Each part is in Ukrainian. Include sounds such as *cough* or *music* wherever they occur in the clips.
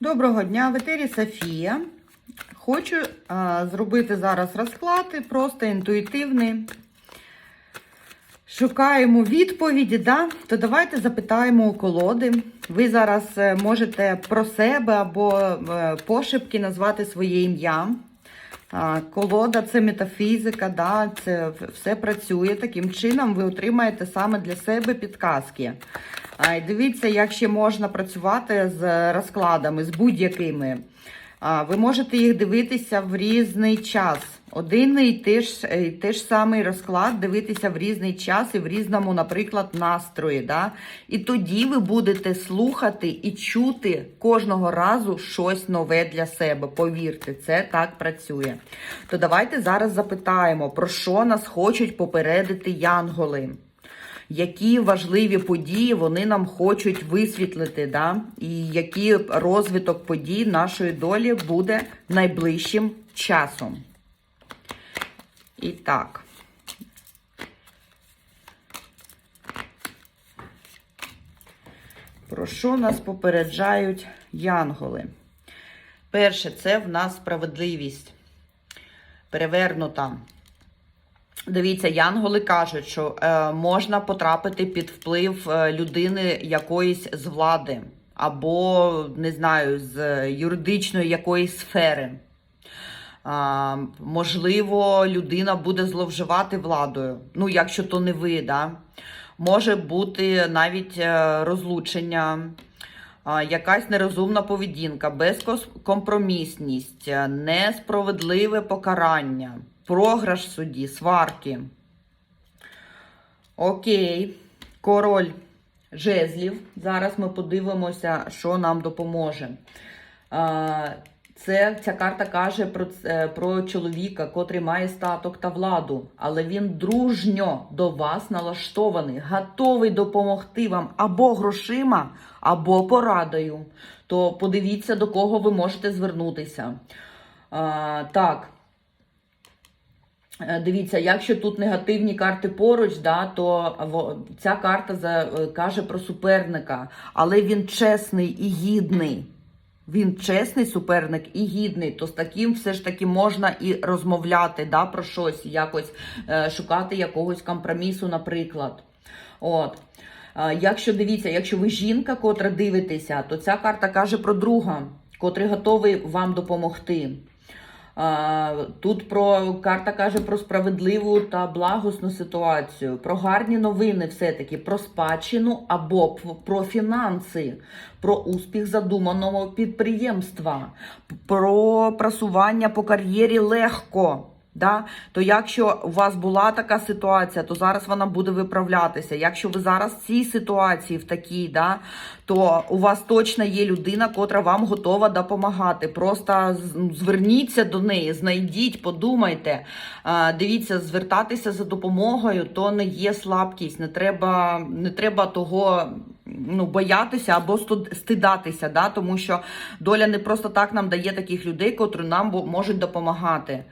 Доброго дня, в етері Софія. Хочу а, зробити зараз розклад, просто інтуїтивний. Шукаємо відповіді, да? то давайте запитаємо у колоди. Ви зараз е, можете про себе або е, пошепки назвати своє ім'я. Колода це метафізика, да? це все працює. Таким чином ви отримаєте саме для себе підказки. Дивіться, як ще можна працювати з розкладами, з будь-якими. Ви можете їх дивитися в різний час. Один і те ж, і те ж самий розклад дивитися в різний час і в різному, наприклад, настрої. Да? І тоді ви будете слухати і чути кожного разу щось нове для себе. Повірте, це так працює. То давайте зараз запитаємо, про що нас хочуть попередити янголи які важливі події вони нам хочуть висвітлити, да? і який розвиток подій нашої долі буде найближчим часом. І так. Про що нас попереджають янголи? Перше, це в нас справедливість перевернута. Дивіться, янголи кажуть, що е, можна потрапити під вплив е, людини якоїсь з влади, або, не знаю, з юридичної якоїсь сфери. Можливо, людина буде зловживати владою. Ну, якщо то не ви, да? може бути навіть е, розлучення, якась нерозумна поведінка, безкомпромісність, е, несправедливе покарання, програш в суді, сварки. Окей, король жезлів. Зараз ми подивимося, що нам допоможе. Це ця карта каже про це- про чоловіка, котрий має статок та владу, але він дружньо до вас налаштований, готовий допомогти вам або грошима, або порадою. То подивіться, до кого ви можете звернутися. А, так. Е, Дивіться, якщо тут негативні карти поруч, да, то ця карта е, каже про суперника, але він чесний і гідний. Він чесний суперник і гідний, то з таким все ж таки можна і розмовляти да, про щось, якось е, шукати якогось компромісу, наприклад. От. Е, якщо дивіться, якщо ви жінка, котра дивитеся, то ця карта каже про друга, котрий готовий вам допомогти. Тут про карта каже про справедливу та благосну ситуацію, про гарні новини, все-таки про спадщину або про фінанси, про успіх задуманого підприємства, про просування по кар'єрі легко. Да? То якщо у вас була така ситуація, то зараз вона буде виправлятися. Якщо ви зараз в цій ситуації, в такій, да, то у вас точно є людина, котра вам готова допомагати. Просто ну, зверніться до неї, знайдіть, подумайте. Дивіться, звертатися за допомогою то не є слабкість. Не треба, не треба того ну, боятися або стидатися, да? тому що доля не просто так нам дає таких людей, котрі нам можуть допомагати.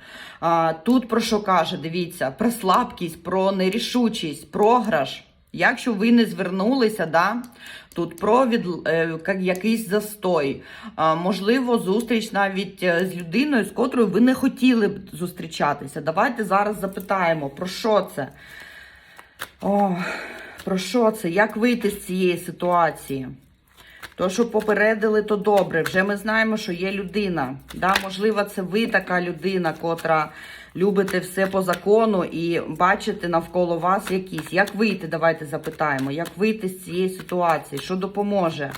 Тут про що каже, дивіться, про слабкість, про нерішучість, програш. Якщо ви не звернулися, да, тут про від, е, якийсь застой, а, можливо, зустріч навіть е, з людиною, з котрою ви не хотіли б зустрічатися. Давайте зараз запитаємо, про що це? О, про що це? Як вийти з цієї ситуації? То, що попередили, то добре. Вже ми знаємо, що є людина. Да? Можливо, це ви така людина, котра любите все по закону і бачите навколо вас якісь. Як вийти? Давайте запитаємо. Як вийти з цієї ситуації? Що допоможе?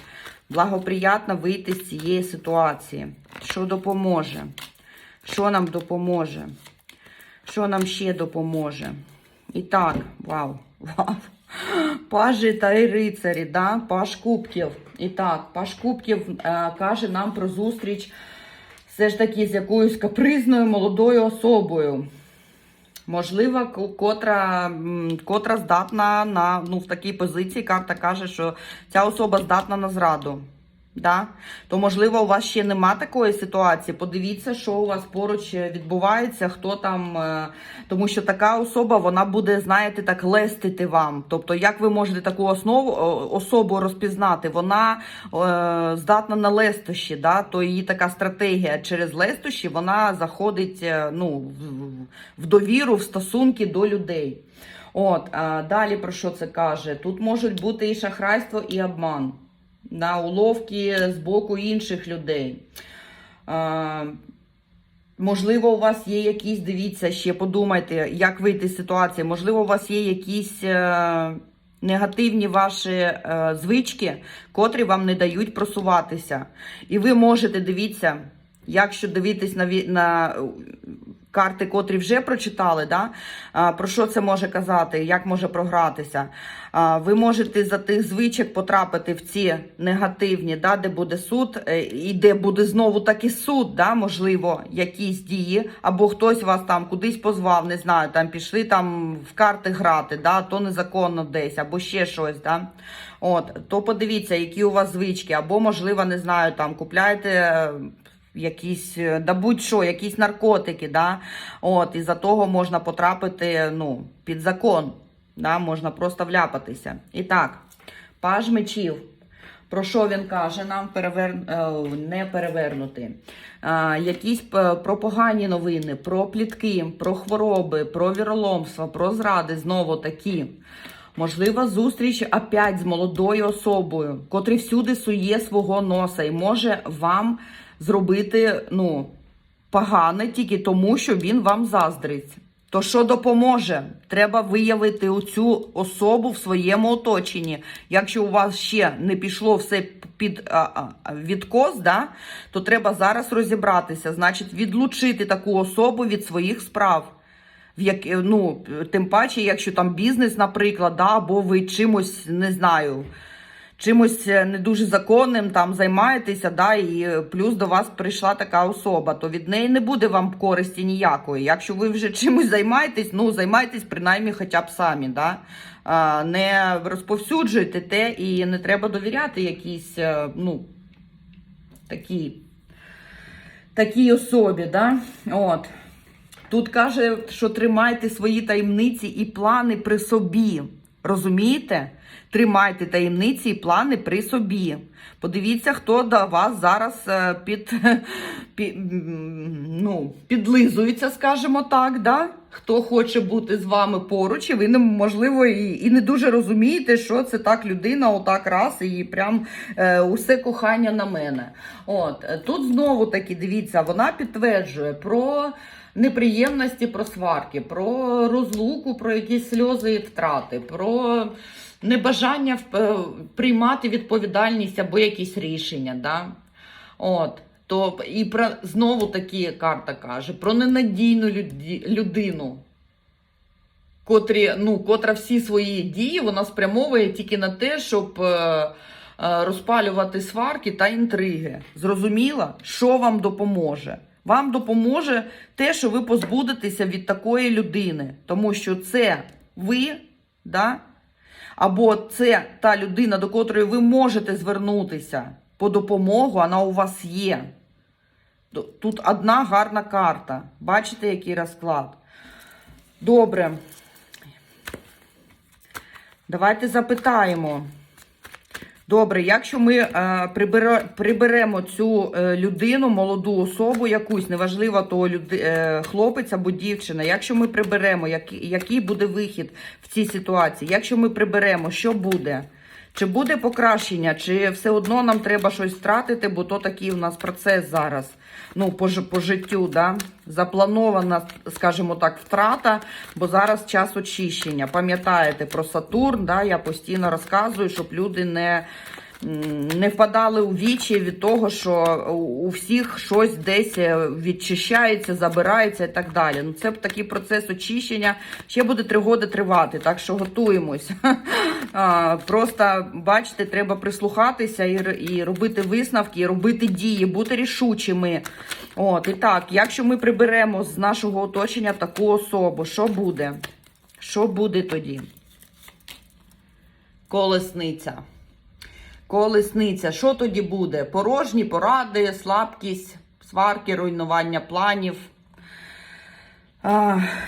Благоприятно вийти з цієї ситуації. Що допоможе? Що нам допоможе? Що нам ще допоможе? І так, вау, вау. Пажі та й рицарі, да? Паж кубків. І так, паж кубків е, каже нам про зустріч все ж таки з якоюсь капризною молодою особою. Можливо, котра, котра здатна на ну, в такій позиції. Карта каже, що ця особа здатна на зраду. Да? То, можливо, у вас ще нема такої ситуації. Подивіться, що у вас поруч відбувається, хто там. е, Тому що така особа вона буде, знаєте, так лестити вам. Тобто, як ви можете таку основу особу розпізнати? Вона е, здатна на лестощі, да? то її така стратегія через лестощі вона заходить е, ну, в, в довіру, в стосунки до людей. От, а далі про що це каже? Тут можуть бути і шахрайство, і обман на уловки з боку інших людей. А, можливо, у вас є якісь, дивіться, ще подумайте, як вийти з ситуації. Можливо, у вас є якісь е, негативні ваші е, звички, котрі вам не дають просуватися. І ви можете, дивіться, якщо дивитись на, на карти, котрі вже прочитали, да? про що це може казати, як може програтися. Ви можете за тих звичок потрапити в ці негативні, да, де буде суд, е, і де буде знову таки суд, да, можливо, якісь дії, або хтось вас там кудись позвав, не знаю, там пішли там в карти грати, да, то незаконно десь, або ще щось. Да. От, то подивіться, які у вас звички, або, можливо, не знаю, там купляєте. Е, Якісь, е, да будь-що, якісь наркотики, да? От, і за того можна потрапити ну, під закон, да? можна просто вляпатися. І так, паж мечів. Про що він каже нам перевер... е, не перевернути? А, якісь про погані новини, про плітки, про хвороби, про віроломство, про зради знову такі. Можлива зустріч опять з молодою особою, котрий всюди сує свого носа і може вам зробити ну, погане тільки тому, що він вам заздрить. То що допоможе? Треба виявити цю особу в своєму оточенні. Якщо у вас ще не пішло все під а, а, відкос, да, то треба зараз розібратися, значить, відлучити таку особу від своїх справ. В як, ну, тим паче, якщо там бізнес, наприклад, да, або ви чимось не знаю, чимось е, не дуже законним там займаєтеся, да, і е, плюс до вас прийшла така особа, то від неї не буде вам користі ніякої. Якщо ви вже чимось займаєтесь, ну займайтесь принаймні хоча б самі. Да? Не розповсюджуйте те і не треба довіряти якійсь, е, ну, такій, такій особі. Да? От. Тут каже, що тримайте свої таємниці і плани при собі. Розумієте? Тримайте таємниці і плани при собі. Подивіться, хто до вас зараз е, під, *laughs* під, ну, підлизується, скажімо так. Да? Хто хоче бути з вами поруч, і ви можливо і, і не дуже розумієте, що це так людина, отак раз, і прям е, усе кохання на мене. От тут знову таки дивіться, вона підтверджує про неприємності, про сварки, про розлуку, про якісь сльози і втрати, про небажання е, приймати відповідальність або якісь рішення. Да? От. То і про знову такі карта каже про ненадійну люді- людину, котрі, ну, котра всі свої дії вона спрямовує тільки на те, щоб е, е, розпалювати сварки та інтриги. Зрозуміла, що вам допоможе? Вам допоможе те, що ви позбудетеся від такої людини, тому що це ви, да? або це та людина, до котрої ви можете звернутися по допомогу, вона у вас є. Тут одна гарна карта. Бачите, який розклад? Добре. Давайте запитаємо. Добре, якщо ми е, прибере, приберемо цю е, людину, молоду особу якусь, неважливо, то е, хлопець або дівчина, якщо ми приберемо, який буде вихід в цій ситуації? Якщо ми приберемо, що буде? Чи буде покращення, чи все одно нам треба щось втратити, бо то такий у нас процес зараз. Ну, по, по життю, да? запланована, скажімо так, втрата, бо зараз час очищення. Пам'ятаєте про Сатурн, да? я постійно розказую, щоб люди не, не впадали у вічі від того, що у всіх щось десь е, відчищається, забирається і так далі. Ну, це такий процес очищення ще буде три роки тривати, так що готуємось. *laughs* Просто бачите, треба прислухатися і, і робити висновки, і робити дії, бути рішучими. От, і так, якщо ми приберемо з нашого оточення таку особу, що буде? Що буде тоді? Колесниця. Колесниця. Що тоді буде? Порожні поради, слабкість, сварки, руйнування планів.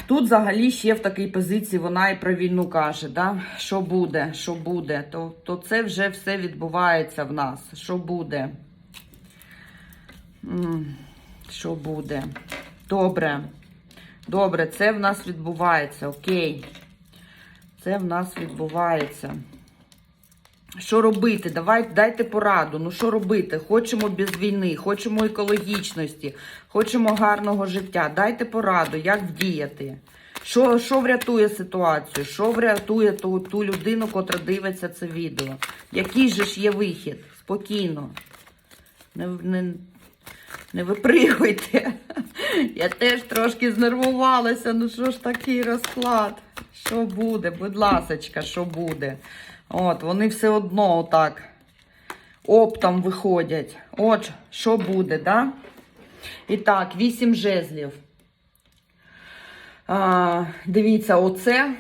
Тут взагалі ще в такій позиції вона і про війну каже, да? що буде, що буде, то, то це вже все відбувається в нас. Що буде? Що буде? Добре. Добре, це в нас відбувається, окей. Це в нас відбувається. Що робити? Давай, дайте пораду. Ну що робити? Хочемо без війни, хочемо екологічності, хочемо гарного життя. Дайте пораду, як вдіяти. Що, що врятує ситуацію? Що врятує ту, ту людину, котра дивиться це відео? Який же ж є вихід? Спокійно. Не, не, не випригуйте. *laughs* Я теж трошки знервувалася. Ну що ж такий розклад? Що буде? Будь ласочка, що буде? От, вони все одно отак оптом виходять. От, що буде, да? І так, вісім жезлів. А, дивіться, оце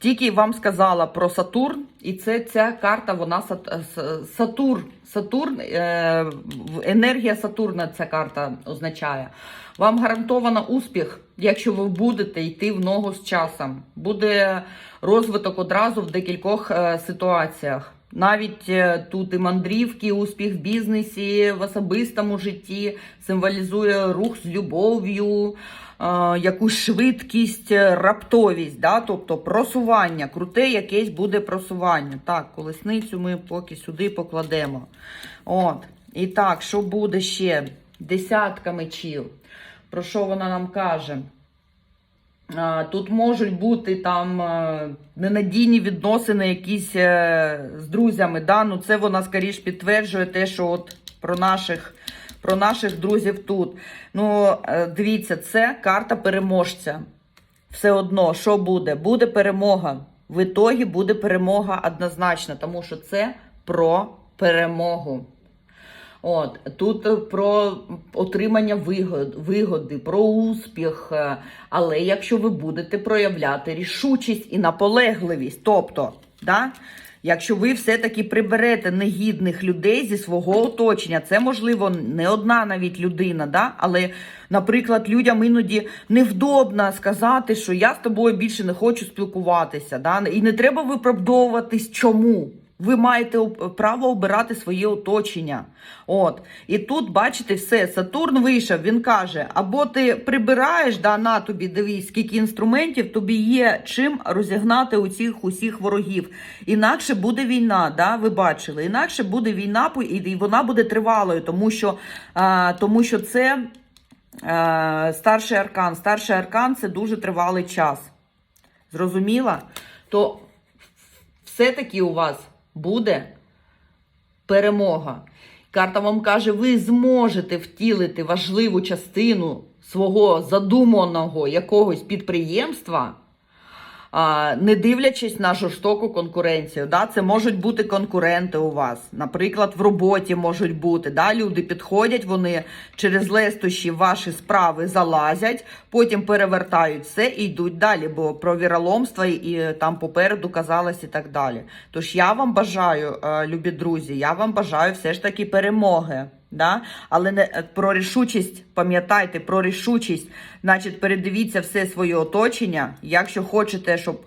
тільки вам сказала про Сатурн, і це ця карта, вона Сат- Сатурн. Сатурн, е, енергія Сатурна ця карта означає. Вам гарантовано успіх, якщо ви будете йти в ногу з часом. Буде розвиток одразу в декількох е, ситуаціях. Навіть е, тут і мандрівки, успіх в бізнесі, в особистому житті символізує рух з любов'ю, е, якусь швидкість, е, раптовість, да? тобто просування, круте якесь буде просування. Так, колесницю ми поки сюди покладемо. От. І так, що буде ще? Десятка мечів. Про що вона нам каже? Тут можуть бути там е, ненадійні відносини якісь е, з друзями. Да? Ну, це вона скоріш підтверджує те, що от про наших, про наших друзів тут. Ну, е, дивіться, це карта переможця. Все одно, що буде? Буде перемога. В ітогі буде перемога однозначно, тому що це про перемогу. От тут е, про отримання вигод, вигоди, про успіх. е, Але якщо ви будете проявляти рішучість і наполегливість, тобто, да, якщо ви все-таки приберете негідних людей зі свого оточення, це можливо не одна навіть людина, да, але, наприклад, людям іноді невдобно сказати, що я з тобою більше не хочу спілкуватися. Да, і не треба виправдовуватись чому. Ви маєте право обирати своє оточення. От. І тут, бачите, все, Сатурн вийшов, він каже: або ти прибираєш, да, на тобі дивись, скільки інструментів, тобі є чим розігнати у цих усіх ворогів. Інакше буде війна, да, ви бачили. Інакше буде війна, і вона буде тривалою, тому що, а, тому що це а, старший аркан. Старший аркан це дуже тривалий час. Зрозуміла? То все-таки у вас буде перемога. Карта вам каже, ви зможете втілити важливу частину свого задуманого якогось підприємства, не дивлячись на жорстоку конкуренцію. Да? Це можуть бути конкуренти у вас. Наприклад, в роботі можуть бути. Да? Люди підходять, вони через лестощі ваші справи залазять, потім перевертають все і йдуть далі, бо про віроломство і, там попереду казалось і так далі. Тож я вам бажаю, е, любі друзі, я вам бажаю все ж таки перемоги. Да? Але не е, про рішучість, пам'ятайте про рішучість, значить, передивіться все своє оточення. Якщо хочете, щоб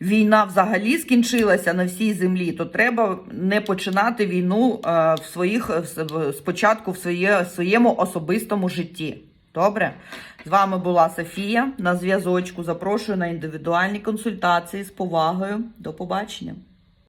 війна взагалі скінчилася на всій землі, то треба не починати війну е, в своїх в- спочатку в своє, своєму особистому житті. Добре? З вами була Софія на зв'язочку. Запрошую на індивідуальні консультації з повагою. До побачення.